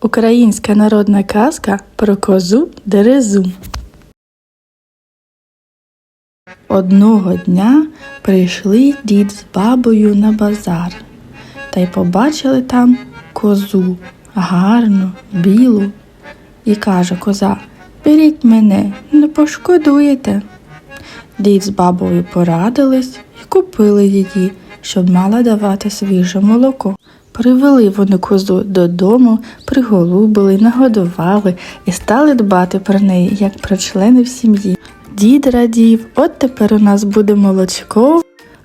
Українська народна казка про козу Дерезу. Одного дня прийшли дід з бабою на базар та й побачили там козу гарну, білу. І каже коза: Беріть мене, не пошкодуєте. Дід з бабою порадились і купили її, щоб мала давати свіже молоко. Привели вони козу додому, приголубили, нагодували і стали дбати про неї, як про членів сім'ї. Дід радів, от тепер у нас буде молочко.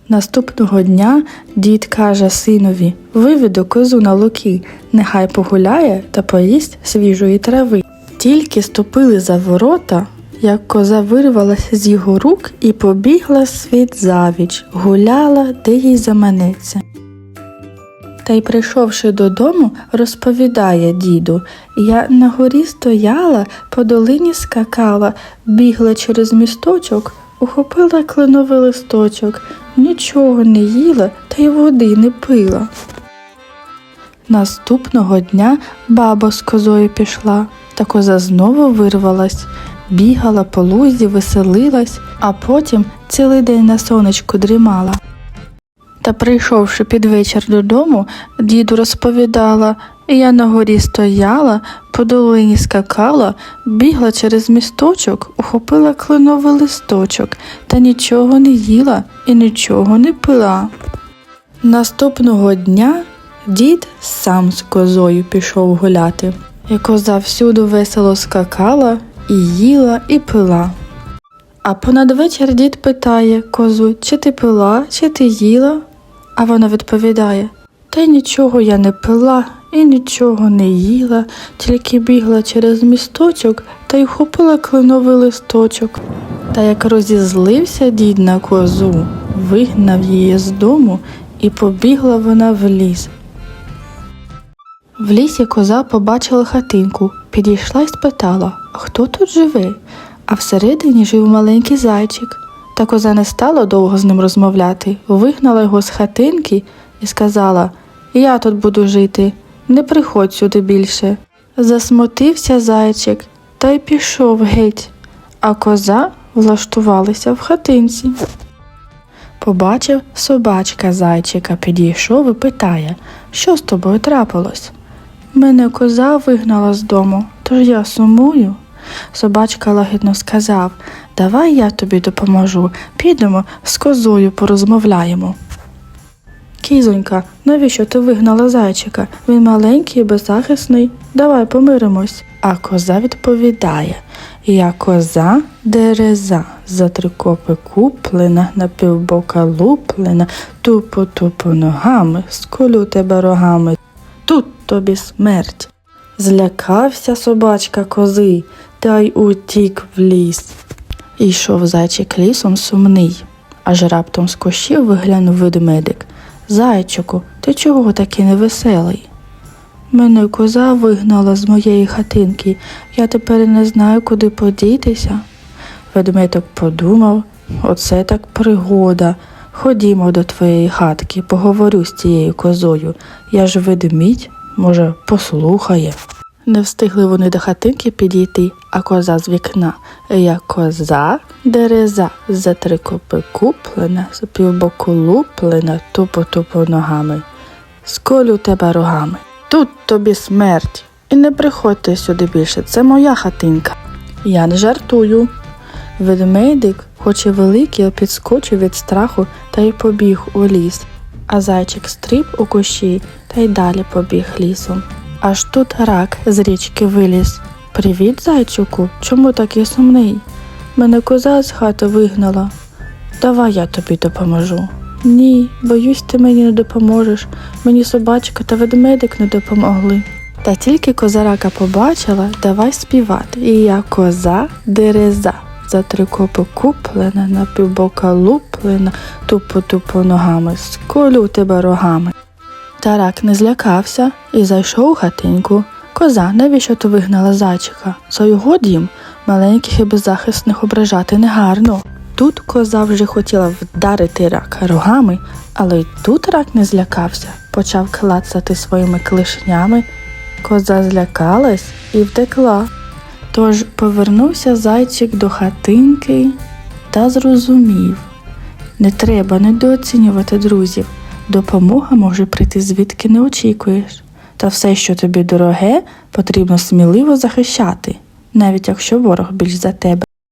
Наступного дня дід каже синові: виведу козу на луки, нехай погуляє та поїсть свіжої трави. Тільки ступили за ворота, як коза вирвалася з його рук і побігла світ завіч, гуляла, де їй заманеться. Та й прийшовши додому, розповідає діду, я на горі стояла, по долині скакала, бігла через місточок, ухопила кленовий листочок, нічого не їла та й води не пила. Наступного дня баба з козою пішла, та коза знову вирвалась, бігала по лузі, веселилась, а потім цілий день на сонечку дрімала. Та прийшовши під вечір додому, діду розповідала, я на горі стояла, по долині скакала, бігла через місточок, ухопила кленовий листочок, та нічого не їла і нічого не пила. Наступного дня дід сам з козою пішов гуляти, і коза всюди весело скакала, і їла, і пила. А понад вечір дід питає козу, чи ти пила, чи ти їла? А вона відповідає: Та й нічого я не пила і нічого не їла, тільки бігла через місточок та й хопила кленовий листочок. Та як розізлився дід на козу, вигнав її з дому і побігла вона в ліс. В лісі коза побачила хатинку, підійшла й спитала, хто тут живе? А всередині жив маленький зайчик. Та коза не стала довго з ним розмовляти, вигнала його з хатинки і сказала Я тут буду жити, не приходь сюди більше. Засмутився зайчик та й пішов геть, а коза влаштувалася в хатинці. Побачив собачка зайчика, підійшов і питає, що з тобою трапилось? Мене коза вигнала з дому, тож я сумую. Собачка лагідно сказав Давай я тобі допоможу, підемо з козою порозмовляємо. Кізонька, навіщо ти вигнала зайчика? Він маленький і беззахисний. Давай помиримось. А коза відповідає Я коза дереза, за три копи куплена, на півбока луплена, тупо тупо ногами, сколю тебе рогами. Тут тобі смерть. Злякався собачка кози та й утік в ліс. Йшов зайчик лісом сумний, аж раптом з кущів виглянув ведмедик. Зайчику, ти чого такий невеселий? Мене коза вигнала з моєї хатинки, я тепер не знаю, куди подітися. Ведмедик подумав, оце так пригода. Ходімо до твоєї хатки, поговорю з цією козою. Я ж ведмідь, може, послухає. Не встигли вони до хатинки підійти, а коза з вікна. Я коза дереза, за три копи куплена, з півбоку луплена, тупо-тупо ногами. Сколю тебе рогами. Тут тобі смерть. І не приходьте сюди більше, це моя хатинка. Я не жартую. Ведмедик, хоч і великий, підскочив від страху та й побіг у ліс, а зайчик стриб у кущі та й далі побіг лісом. Аж тут рак з річки виліз. Привіт, зайчику, чому такий сумний? Мене коза з хати вигнала. Давай я тобі допоможу. Ні, боюсь, ти мені не допоможеш. Мені собачка та ведмедик не допомогли. Та тільки коза рака побачила, давай співати. І я коза дереза. За три копи куплена, на півбока луплена, тупо-тупо ногами, сколю тебе рогами. Тарак не злякався і зайшов у хатинку. Коза, навіщо ти вигнала зайчика? Це його дім, маленьких і беззахисних ображати негарно. Тут коза вже хотіла вдарити рака рогами, але й тут рак не злякався, почав клацати своїми клешнями Коза злякалась і втекла. Тож повернувся зайчик до хатинки та зрозумів. Не треба недооцінювати друзів. Допомога може прийти звідки не очікуєш. Та все, що тобі дороге, потрібно сміливо захищати, навіть якщо ворог більш за тебе.